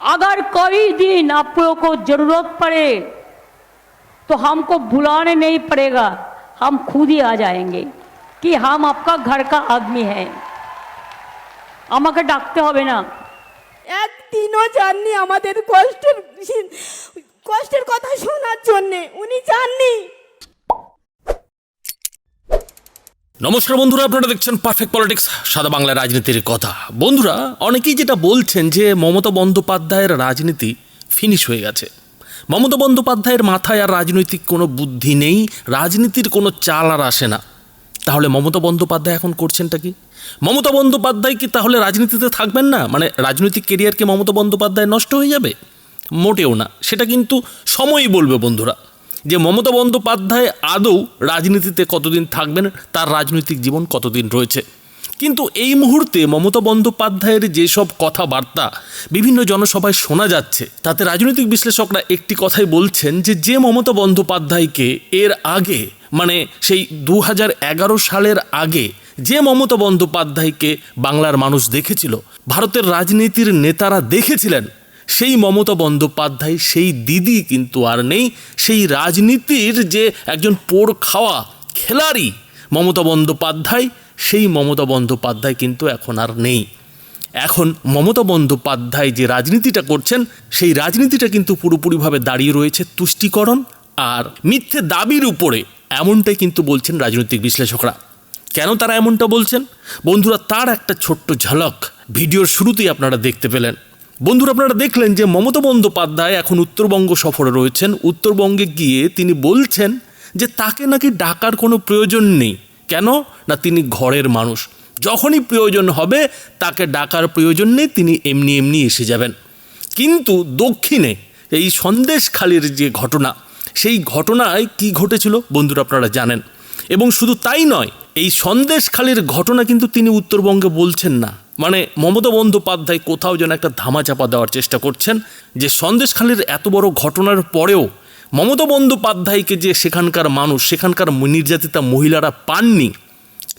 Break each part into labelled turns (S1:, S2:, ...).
S1: अगर कोई दिन आप लोगों को जरूरत पड़े तो हमको बुलाने नहीं पड़ेगा हम खुद ही आ जाएंगे कि हम आपका घर का आदमी है আমাকে ডাকতে হবে না
S2: একদিনও যাননি আমাদের কষ্টের কষ্টের কথা শোনার জন্যে উনি যাননি
S3: নমস্কার বন্ধুরা, আপনারা দেখছেন পারফেক্ট পলিটিক্স সাদা বাংলা রাজনীতির কথা। বন্ধুরা, অনেকেই যেটা বলছেন যে মমতা বন্দ্যোপাধ্যায়ের রাজনীতি ফিনিশ হয়ে গেছে। মমতা বন্দ্যোপাধ্যায়ের মাথায় আর রাজনৈতিক কোনো বুদ্ধি নেই, রাজনীতির কোনো চাল আর আসে না। তাহলে মমতা বন্দ্যোপাধ্যায় এখন করছেনটা কি? মমতা বন্দ্যোপাধ্যায় কি তাহলে রাজনীতিতে থাকবেন না? মানে রাজনৈতিক কেরিয়ারকে মমতা বন্দ্যোপাধ্যায় নষ্ট হয়ে যাবে? মোটেও না। সেটা কিন্তু সময়ই বলবে বন্ধুরা। যে মমতা বন্দ্যোপাধ্যায় আদৌ রাজনীতিতে কতদিন থাকবেন, তার রাজনৈতিক জীবন কতদিন রয়েছে? কিন্তু এই মুহূর্তে মমতা বন্দ্যোপাধ্যায়ের যেসব কথাবার্তা বিভিন্ন জনসভায় শোনা যাচ্ছে, তাতে রাজনৈতিক বিশ্লেষকরা একটি কথাই বলছেন যে যে মমতা বন্দ্যোপাধ্যায়কে এর আগে মানে সেই দু সালের আগে যে মমতা বন্দ্যোপাধ্যায়কে বাংলার মানুষ দেখেছিল, ভারতের রাজনীতির নেতারা দেখেছিলেন সেই মমতা বন্দ্যোপাধ্যায়, সেই দিদি কিন্তু আর নেই, সেই রাজনীতির যে একজন পোড় খাওয়া খেলারি মমতা বন্দ্যোপাধ্যায়, সেই মমতা বন্দ্যোপাধ্যায় কিন্তু এখন আর নেই। এখন মমতা বন্দ্যোপাধ্যায় যে রাজনীতিটা করছেন, সেই রাজনীতিটা কিন্তু পুরোপুরিভাবে দাঁড়িয়ে রয়েছে তুষ্টিকরণ আর মিথ্যে দাবির উপরে, এমনটাই কিন্তু বলছেন রাজনৈতিক বিশ্লেষকরা। কেন তারা এমনটা বলছেন? বন্ধুরা, তার একটা ছোট্ট ঝলক ভিডিওর শুরুতেই আপনারা দেখতে পেলেন। বন্ধুরা, আপনারা দেখলেন যে মমতা বন্দ্যোপাধ্যায় এখন উত্তরবঙ্গ সফরে রয়েছেন। উত্তরবঙ্গে গিয়ে তিনি বলছেন যে তাকে নাকি ডাকার কোনো প্রয়োজন নেই। কেন? না, তিনি ঘরের মানুষ। যখনই প্রয়োজন হবে, তাকে ডাকার প্রয়োজন নেই, তিনি এমনি এমনি এসে যাবেন। কিন্তু দক্ষিণে এই সন্দেশখালির যে ঘটনা, সেই ঘটনায় কি ঘটেছিল বন্ধুরা, আপনারা জানেন। এবং শুধু তাই নয়, এই সন্দেশখালির ঘটনা কিন্তু তিনি উত্তরবঙ্গে বলছেন না। মানে মমতা বন্দ্যোপাধ্যায় কোথাও যেন একটা ধামাচাপা দেওয়ার চেষ্টা করছেন, যে সন্দেশখালির এত বড় ঘটনার পরেও মমতা বন্দ্যোপাধ্যায়কে যে সেখানকার মানুষ, সেখানকার নির্যাতিতা মহিলারা পাননি,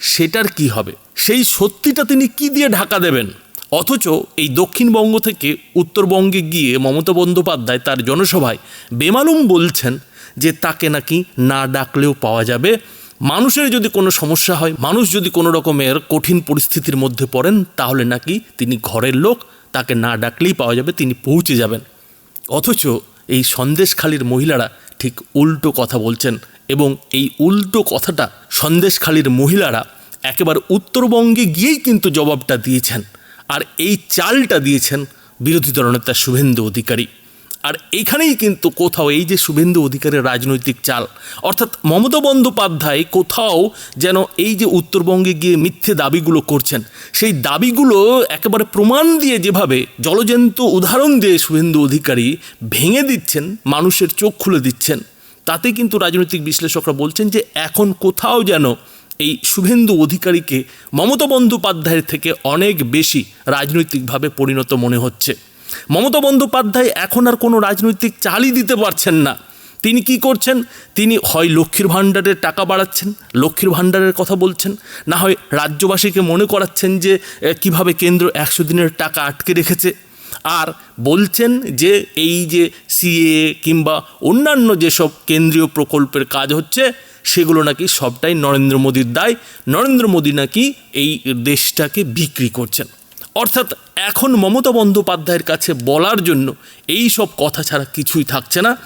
S3: সেটার কি হবে? সেই সত্যিটা তিনি কি দিয়ে ঢাকা দেবেন? অথচ এই দক্ষিণবঙ্গ থেকে উত্তরবঙ্গে গিয়ে মমতা বন্দ্যোপাধ্যায় তার জনসভায় বেমালুম বলছেন যে তাকে নাকি না ডাকলেও পাওয়া যাবে। মানুষের যদি কোনো সমস্যা হয়, মানুষ যদি কোনো রকমের কঠিন পরিস্থিতির মধ্যে পড়েন, তাহলে নাকি তিনি ঘরের লোক, তাকে না ডাকলেই পাওয়া যাবে, তিনি পৌঁছে যাবেন। অথচ এই সন্দেশখালির মহিলারা ঠিক উল্টো কথা বলছেন এবং এই উল্টো কথাটা সন্দেশখালির মহিলারা একেবারে উত্তরবঙ্গে গিয়েই কিন্তু জবাবটা দিয়েছেন। আর এই চালটা দিয়েছেন বিরোধী দলনেতা শুভেন্দু অধিকারী। আর এখানেই কিন্তু কোথাও এই যে শুভেন্দু অধিকারের রাজনৈতিক চাল, অর্থাৎ মমতা বন্দ্যোপাধ্যায় কোথাও যেন এই যে উত্তরবঙ্গে গিয়ে মিথ্যে দাবিগুলো করছেন, সেই দাবিগুলো একেবারে প্রমাণ দিয়ে যেভাবে জলজন্ত উদাহরণ দিয়ে শুভেন্দু অধিকারী ভেঙে দিচ্ছেন, মানুষের চোখ খুলে দিচ্ছেন, তাতে কিন্তু রাজনৈতিক বিশ্লেষকরা বলছেন যে এখন কোথাও যেন এই শুভেন্দু অধিকারীকে মমতা বন্দ্যোপাধ্যায়ের থেকে অনেক বেশি রাজনৈতিকভাবে পরিণত মনে হচ্ছে। মমতা বন্দ্যোপাধ্যায় এখন আর কোনো রাজনৈতিক চালই দিতে পারছেন না। তিনি কি করছেন? তিনি হয় লক্ষ্মীর ভাণ্ডারের টাকা বাড়াচ্ছেন, লক্ষ্মীর ভাণ্ডারের কথা বলছেন, না হয় রাজ্যবাসীকে মনে করাচ্ছেন যে কীভাবে কেন্দ্র একশো দিনের টাকা আটকে রেখেছে। আর বলছেন যে, এই যে সিএ কিংবা অন্যান্য যেসব কেন্দ্রীয় প্রকল্পের কাজ হচ্ছে, সেগুলো নাকি সবটাই নরেন্দ্র মোদীর দায়। নরেন্দ্র মোদী নাকি এই দেশটাকে বিক্রি করছেন। অর্থাৎ এখন মমতা বন্দ্যোপাধ্যায়ের কাছে বলার জন্য এই সব কথা ছাড়া কিছুই থাকছে না।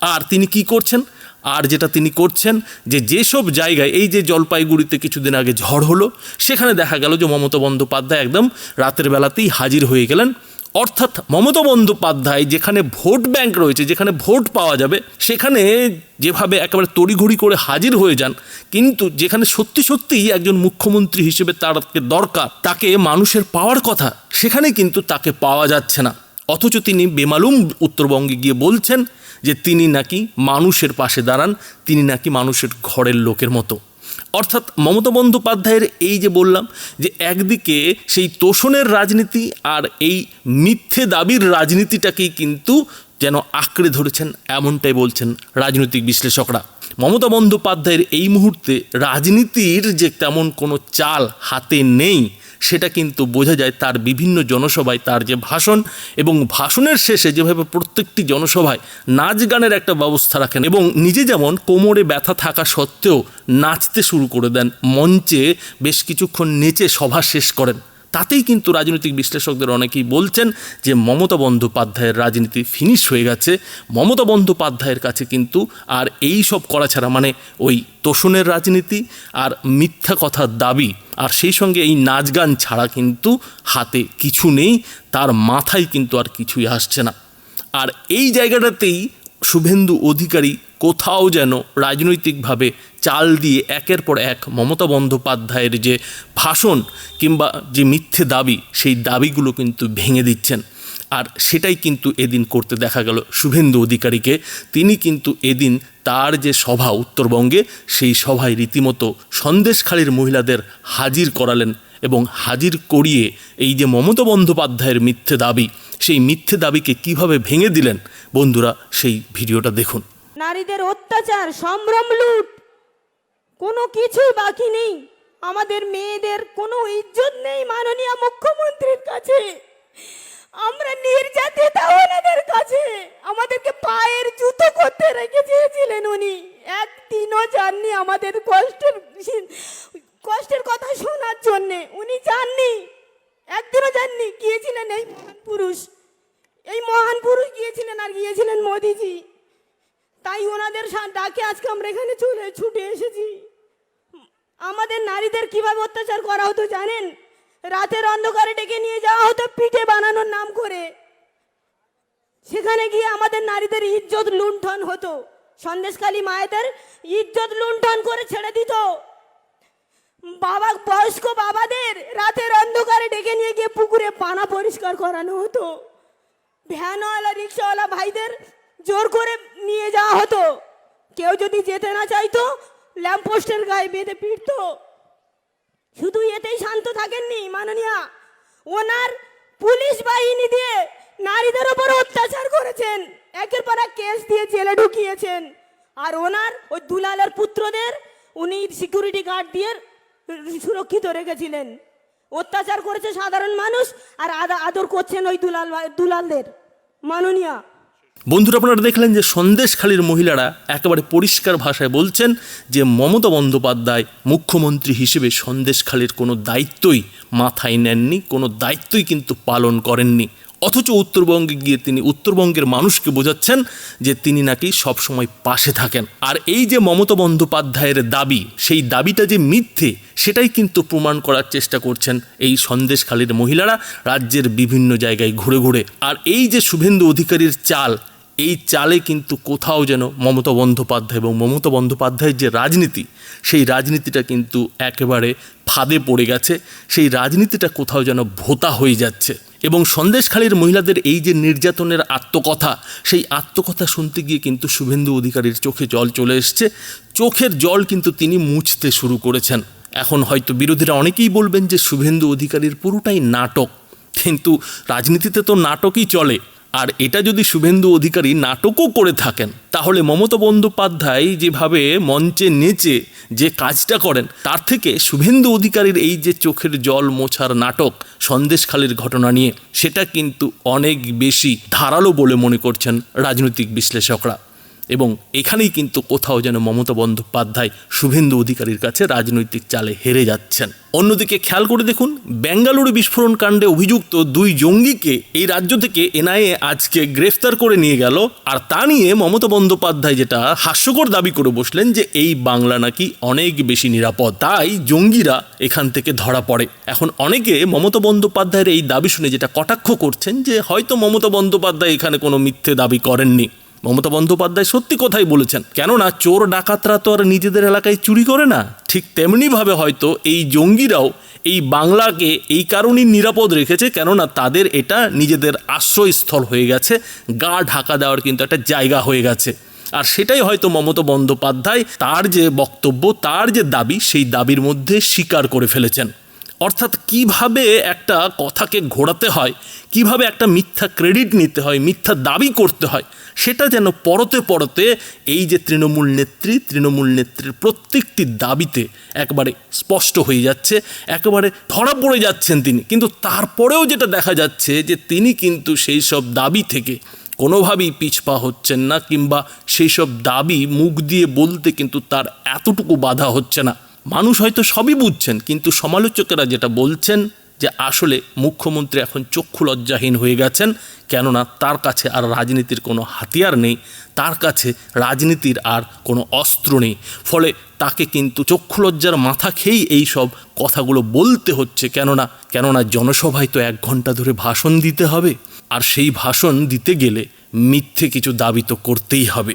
S3: আর তিনি কি করছেন? আর যেটা তিনি করছেন, যে যেসব জায়গায়, এই যে জলপাইগুড়িতে কিছুদিন আগে ঝড় হলো, সেখানে দেখা গেল যে মমতা বন্দ্যোপাধ্যায় একদম রাতের বেলাতেই হাজির হয়ে গেলেন। অর্থাৎ মমতা বন্দ্যোপাধ্যায় যেখানে ভোট ব্যাংক রয়েছে, যেখানে ভোট পাওয়া যাবে, সেখানে যেভাবে একেবারে তড়িঘড়ি করে হাজির হয়ে যান, কিন্তু যেখানে সত্যি সত্যিই একজন মুখ্যমন্ত্রী হিসেবে তার দরকার, তাকে মানুষের পাওয়ার কথা, সেখানে কিন্তু তাকে পাওয়া যাচ্ছে না। অথচ তিনি বেমালুম উত্তরবঙ্গে গিয়ে বলছেন যে তিনি নাকি মানুষের পাশে দাঁড়ান, তিনি নাকি মানুষের ঘরের লোকের মতো। অর্থাৎ মমতা বন্দ্যোপাধ্যায়ের এই যে বললাম যে একদিকে সেই তোষণের রাজনীতি আর এই মিথ্যে দাবির রাজনীতিটাকেই কিন্তু যেন আঁকড়ে ধরেছেন, এমনটাই বলছেন রাজনৈতিক বিশ্লেষকরা। মমতা বন্দ্যোপাধ্যায়ের এই মুহূর্তে রাজনীতির যে তেমন কোনো চাল হাতে নেই সেটা কিন্তু বোঝা যায় তার বিভিন্ন জনসভায় তার যে ভাষণ এবং ভাষণের শেষে যেভাবে প্রত্যেকটি জনসভায় নাচ গানের একটা ব্যবস্থা রাখেন এবং নিজে যেমন কোমরে ব্যথা থাকা সত্ত্বেও নাচতে শুরু করে দেন, মঞ্চে বেশ কিছুক্ষণ নেচে সভা শেষ করেন। তাতেই কিন্তু রাজনৈতিক বিশ্লেষকদের অনেকেই বলছেন যে মমতা বন্দ্যোপাধ্যায়ের রাজনীতি ফিনিশ হয়ে গেছে। মমতা বন্দ্যোপাধ্যায়ের কাছে কিন্তু আর এই সব করা ছাড়া মানে ওই তোষণের রাজনীতি আর মিথ্যা কথার দাবি আর সেই সঙ্গে এই নাচ গান ছাড়া কিন্তু হাতে কিছু নেই, তার মাথায় কিন্তু আর কিছুই আসছে না। আর এই জায়গাটাতেই শুভেন্দু অধিকারী কোথাও যেন রাজনৈতিকভাবে চাল দিয়ে একের পর এক মমতা বন্দ্যোপাধ্যায়ের যে ভাষণ কিংবা যে মিথ্যে দাবি, সেই দাবিগুলো কিন্তু ভেঙে দিচ্ছেন। আর সেটাই কিন্তু এদিন করতে দেখা গেল শুভেন্দু অধিকারীকে। তিনি কিন্তু এদিন তার যে সভা উত্তরবঙ্গে, সেই সভায় রীতিমতো সন্দেশখালীর মহিলাদের হাজির করালেন এবং হাজির করিয়ে এই যে মমতা বন্দ্যোপাধ্যায়ের মিথ্যে দাবি, সেই মিথ্যে দাবিকে কীভাবে ভেঙে দিলেন, বন্ধুরা সেই ভিডিওটা দেখুন।
S2: নারীদের অত্যাচার, সম্ভ্রম লুট কোনো কিছুই বাকি নেই। আমাদের মেয়েদের কোনো ইজ্জত নেই মাননীয় মুখ্যমন্ত্রীর কাছে। আমরা নির্যাতিত ওনাদের কাছে। আমাদেরকে পায়ের জুতো করতে রেখে চেয়েছিলেন উনি। একদিনও যাননি আমাদের কষ্টের কষ্টের কথা শোনার জন্যে। উনি যাননি। একদিনও যাননি। গিয়েছিলেন এই পুরুষ। এই মহান পুরুষ গিয়েছিলেন আর গিয়েছিলেন মোদিজি। তাই ওনাদের ডাকে আজকে আমরা এখানে চলে, ছুটে এসেছি। আমাদের নারীদের কীভাবে অত্যাচার করা হতো জানেন? রাতের অন্ধকারে ডেকে নিয়ে যাওয়া হতো পিঠে বানানোর নাম করে। সেখানে গিয়ে আমাদের নারীদের ইজ্জত লুণ্ঠন হতো। সন্দেশখালী মায়েদের ইজ্জত লুণ্ঠন করে ছেড়ে দিত। বাবা, বয়স্ক বাবাদের রাতের অন্ধকারে ডেকে নিয়ে গিয়ে পুকুরে পানা পরিষ্কার করানো হতো। ভ্যানওয়ালা, রিক্সাওয়ালা ভাইদের জোর করে নিয়ে যাওয়া হতো। কেউ যদি যেতে না চাইতো ল্যাম্পপোস্টের গায়ে বেঁধে পিটতো শুধু এতেই শান্ত থাকেননি মাননীয়া। ওনার পুলিশ বাহিনী দিয়ে নারীদের ওপর অত্যাচার করেছেন। একের পর এক কেস দিয়ে জেলে ঢুকিয়েছেন। আর ওনার ওই দুলালের পুত্রদের উনি সিকিউরিটি গার্ড দিয়ে সুরক্ষিত রেখেছিলেন। অত্যাচার করেছে সাধারণ মানুষ আর আদা- আদর করছেন ওই দুলাল দুলালদের। মাননীয়া
S3: বন্ধুরা, আপনারা দেখলেন যে সন্দেশখালীর মহিলারা একেবারে পরিষ্কার ভাষায় বলছেন যে মমতা বন্দ্যোপাধ্যায় মুখ্যমন্ত্রী হিসেবে সন্দেশখালীর কোনো দায়িত্বই মাথায় নেননি, কোনো দায়িত্বই কিন্তু পালন করেননি। অথচ উত্তরবঙ্গে গিয়ে তিনি উত্তরবঙ্গের মানুষকে বোঝাচ্ছেন যে তিনি নাকি সবসময় পাশে থাকেন। আর এই যে মমতা বন্দ্যোপাধ্যায়ের দাবি, সেই দাবিটা যে মিথ্যে, সেটাই কিন্তু প্রমাণ করার চেষ্টা করছেন এই সন্দেশখালীর মহিলারা রাজ্যের বিভিন্ন জায়গায় ঘুরে ঘুরে। আর এই যে শুভেন্দু অধিকারীর চাল, এই চালে কিন্তু কোথাও যেন মমতা বন্দ্যোপাধ্যায় এবং মমতা বন্দ্যোপাধ্যায়ের যে রাজনীতি, সেই রাজনীতিটা কিন্তু একেবারে ফাঁদে পড়ে গেছে। সেই রাজনীতিটা কোথাও যেন ভোতা হয়ে যাচ্ছে। এবং সন্দেশখালীর মহিলাদের এই যে নির্যাতনের আত্মকথা, সেই আত্মকথা শুনতে গিয়ে কিন্তু শুভেন্দু অধিকারীর চোখে জল চলে এসছে। চোখের জল কিন্তু তিনি মুছতে শুরু করেছেন। এখন হয়তো বিরোধীরা অনেকেই বলবেন যে শুভেন্দু অধিকারীর পুরোটাই নাটক। কিন্তু রাজনীতিতে তো নাটকই চলে। আর এটা যদি শুভেন্দু অধিকারী নাটকও করে থাকেন, তাহলে মমতা বন্দ্যোপাধ্যায় যেভাবে মঞ্চে নেচে যে কাজটা করেন, তার থেকে শুভেন্দু অধিকারীর এই যে চোখের জল মোছার নাটক, সন্দেশখালীর ঘটনা নিয়ে, সেটা কিন্তু অনেক বেশি ধারালো বলে মনে করছেন রাজনৈতিক বিশ্লেষকরা। এবং এখানেই কিন্তু কোথাও যেন মমতা বন্দ্যোপাধ্যায় শুভেন্দু অধিকারীর কাছে রাজনৈতিক চালে হেরে যাচ্ছেন। অন্যদিকে খেয়াল করে দেখুন, বেঙ্গালুরু বিস্ফোরণ কাণ্ডে অভিযুক্ত দুই জঙ্গিকে এই রাজ্য থেকে এনআইএ আজকে গ্রেফতার করে নিয়ে গেল। আর তা নিয়ে মমতা বন্দ্যোপাধ্যায় যেটা হাস্যকর দাবি করে বসলেন যে এই বাংলা নাকি অনেক বেশি নিরাপদ। তাই জঙ্গিরা এখান থেকে ধরা পড়ে। এখন অনেকে মমতা বন্দ্যোপাধ্যায়ের এই দাবি শুনে যেটা কটাক্ষ করছেন যে হয়তো মমতা বন্দ্যোপাধ্যায় এখানে কোনো মিথ্যে দাবি করেননি। মমতা বন্দ্যোপাধ্যায় সত্যি কথাই বলেছেন, কেননা চোর ডাকাতরা তো আর নিজেদের এলাকায় চুরি করে না। ঠিক তেমনিভাবে হয়তো এই জঙ্গিরাও এই বাংলাকে এই কারণেই নিরাপদ রেখেছে, কেননা তাদের এটা নিজেদের আশ্রয়স্থল হয়ে গেছে, গা ঢাকা দেওয়ার কিন্তু একটা জায়গা হয়ে গেছে। আর সেটাই হয়তো মমতা বন্দ্যোপাধ্যায় তার যে বক্তব্য, তার যে দাবি, সেই দাবির মধ্যে স্বীকার করে ফেলেছেন। অর্থাৎ কীভাবে একটা কথাকে ঘোরাতে হয়, কীভাবে একটা মিথ্যা ক্রেডিট নিতে হয়, মিথ্যা দাবি করতে হয়, সেটা যেন পরতে পরতে এই যে তৃণমূল নেত্রী, তৃণমূল নেত্রীর প্রত্যেকটি দাবিতে একবারে স্পষ্ট হয়ে যাচ্ছে, একেবারে ধরা পড়ে যাচ্ছেন তিনি। কিন্তু তারপরেও যেটা দেখা যাচ্ছে যে তিনি কিন্তু সেই সব দাবি থেকে কোনোভাবেই পিছপা হচ্ছেন না, কিংবা সেই সব দাবি মুখ দিয়ে বলতে কিন্তু তার এতটুকু বাধা হচ্ছে না। মানুষ হয়তো সবই বুঝছেন, কিন্তু সমালোচকেরা যেটা বলছেন যে আসলে মুখ্যমন্ত্রী এখন চক্ষু লজ্জাহীন হয়ে গেছেন, কেননা তার কাছে আর রাজনীতির কোনো হাতিয়ার নেই, তার কাছে রাজনীতির আর কোনো অস্ত্র নেই। ফলে তাকে কিন্তু চক্ষু লজ্জার মাথা খেয়েই এই সব কথাগুলো বলতে হচ্ছে, কেননা কেননা জনসভায় তো এক ঘণ্টা ধরে ভাষণ দিতে হবে। আর সেই ভাষণ দিতে গেলে মিথ্যে কিছু দাবি তো করতেই হবে।